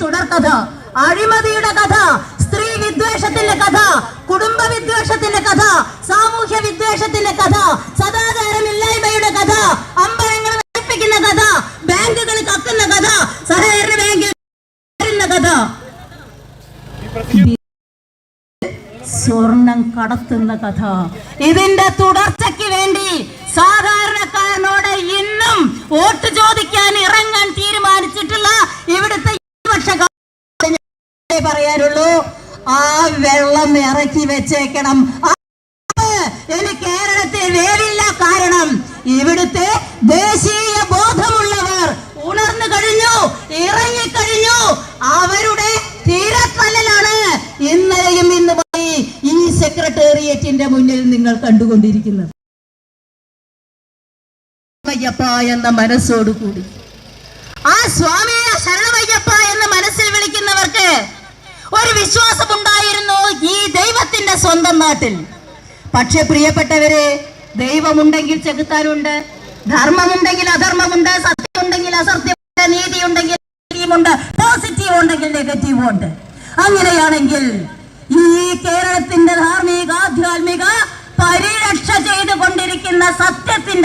തുടർക്കഥ അഴിമതിയുടെ കഥ സ്ത്രീ വിദ്വേഷത്തിന്റെ കഥ കുടുംബ വിദ്വേഷത്തിന്റെ കഥ സാമൂഹ്യ വിദ്വേഷത്തിന്റെ കഥ സദാചാരമില്ലായ്മയുടെ കഥ അമ്പലങ്ങൾ നശിപ്പിക്കുന്ന കഥ ബാങ്കുകൾ കക്കുന്ന കഥ സഹകരണ ബാങ്കിൽ കഥ. സ്വർണം കടത്തുന്ന കഥ. ഇതിന്റെ തുടർച്ചയ്ക്ക് വേണ്ടി സാധാരണക്കാരനോട് ഇന്നും വോട്ട് പറയാനുള്ളൂ. ആ വെള്ളം ഇറക്കി വെച്ചേക്കണം. ഇനി കേരളത്തിൽ വേവില്ല. കാരണം ഇവിടുത്തെ ദേശീയ ബോധമുള്ളവർ ഉണർന്നു കഴിഞ്ഞു ഇറങ്ങിക്കഴിഞ്ഞു അവരുടെ തീരക്കല്ലാണ് ഇന്നലെയും ഇന്ന് പോയി ഈ സെക്രട്ടേറിയറ്റിന്റെ മുന്നിൽ നിങ്ങൾ കണ്ടുകൊണ്ടിരിക്കുന്നത്. എന്ന മനസ്സോടുകൂടി. ആ സ്വാമിയെ ഒരു വിശ്വാസം ഉണ്ടായിരുന്നു ഈ ദൈവത്തിന്റെ സ്വന്തം നാട്ടിൽ. പക്ഷെ പ്രിയപ്പെട്ടവരെ ദൈവമുണ്ടെങ്കിൽ ചെകുത്താനുണ്ട് ധർമ്മമുണ്ടെങ്കിൽ അധർമ്മമുണ്ട് സത്യമുണ്ടെങ്കിൽ അസത്യമുണ്ട് നീതിയുണ്ടെങ്കിൽ നീതിയുമുണ്ട് പോസിറ്റീവ് ഉണ്ടെങ്കിൽ നെഗറ്റീവ് ഉണ്ട് അങ്ങനെയാണെങ്കിൽ ഈ കേരളത്തിന്റെ